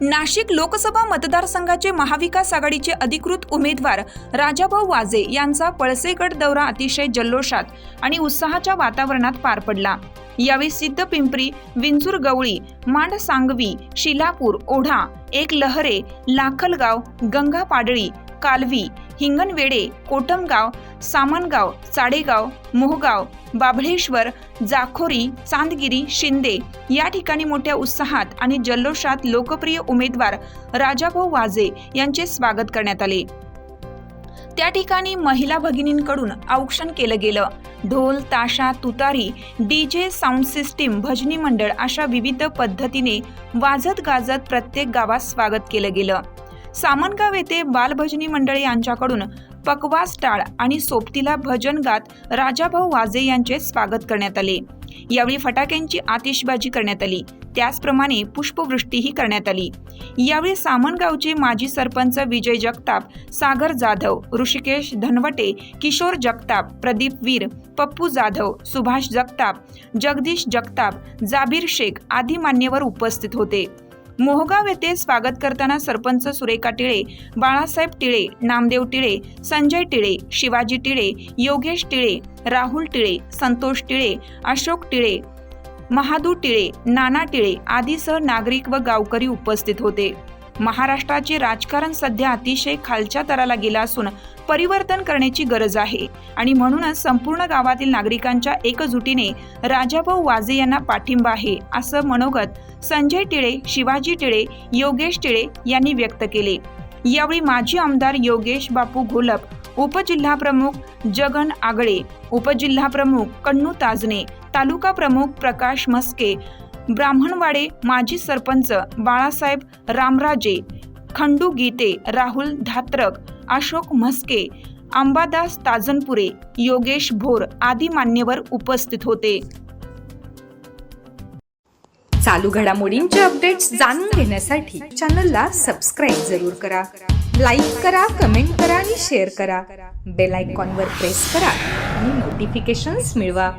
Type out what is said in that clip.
नाशिक लोकसभा मतदारसंघाचे महाविकास आघाडीचे अधिकृत उमेदवार राजाभाऊ वाजे यांचा पळसेगड दौरा अतिशय जल्लोषात आणि उत्साहाच्या वातावरणात पार पडला. यावेळी सिद्ध पिंपरी विंचूर गवळी मांड सांगवी शिलापूर ओढा एक लहरे लाखलगाव गंगा पाडळी कालवी हिंगणवेडे कोटमगाव सामनगाव चाडेगाव मोहगाव बाभळेश्वर जाखोरी चांदगिरी शिंदे या ठिकाणी मोठ्या उत्साहात आणि जल्लोषात लोकप्रिय उमेदवार राजाभाऊ वाजे यांचे स्वागत करण्यात आले. त्या ठिकाणी महिला भगिनींकडून औक्षण केलं गेलं. ढोल ताशा तुतारी डी जे साऊंड सिस्टीम भजनी मंडळ अशा विविध पद्धतीने वाजत गाजत प्रत्येक गावात स्वागत केलं गेलं. सामनगाव येथे बालभजनी मंडळ यांच्याकडून पकवास टाळ आणि सोबतीला भजन गात राजाभाऊ वाजे यांचे स्वागत करण्यात आले. यावेळी फटाक्यांची आतिषबाजी करण्यात आली. त्याचप्रमाणे पुष्पवृष्टीही करण्यात आली. यावेळी सामनगावचे माजी सरपंच विजय जगताप सागर जाधव ऋषिकेश धनवटे किशोर जगताप प्रदीप वीर पप्पू जाधव सुभाष जगताप जगदीश जगताप जाबीर शेख आदी मान्यवर उपस्थित होते. मोहगाव येथे स्वागत करताना सरपंच सुरेखा टिळे बाळासाहेब टिळे नामदेव टिळे संजय टिळे शिवाजी टिळे योगेश टिळे राहुल टिळे संतोष टिळे अशोक टिळे महादू टिळे नाना टिळे आदीसह नागरिक व गावकरी उपस्थित होते. महाराष्ट्राचे राजकारण सध्या अतिशय खालच्या तराला गेलं असून परिवर्तन करण्याची गरज आहे. आणि म्हणूनच संपूर्ण गावातील नागरिकांच्या एकजुटीने राजाभाऊ वाजे यांना पाठिंबा आहे असं मनोगत संजय टिळे शिवाजी टिळे योगेश टिळे यांनी व्यक्त केले. यावेळी माजी आमदार योगेश बापू घोलप उपजिल्हाप्रमुख जगन आगळे उपजिल्हाप्रमुख कन्नू ताजने तालुका प्रमुख प्रकाश मस्के ब्राह्मणवाडे माजी सरपंच बाळासाहेब रामराजे खंडू गीते राहुल धात्रक अशोक म्हस्के अंबादास ताजनपुरे योगेश भोर आदी मान्यवर उपस्थित होते. चालू घडामोडींचे अपडेट्स जाणून घेण्यासाठी चॅनलला सबस्क्राईब जरूर करा. लाईक करा कमेंट करा आणि शेअर करा. बेल आयकॉनवर प्रेस करा आणि नोटिफिकेशन्स मिळवा.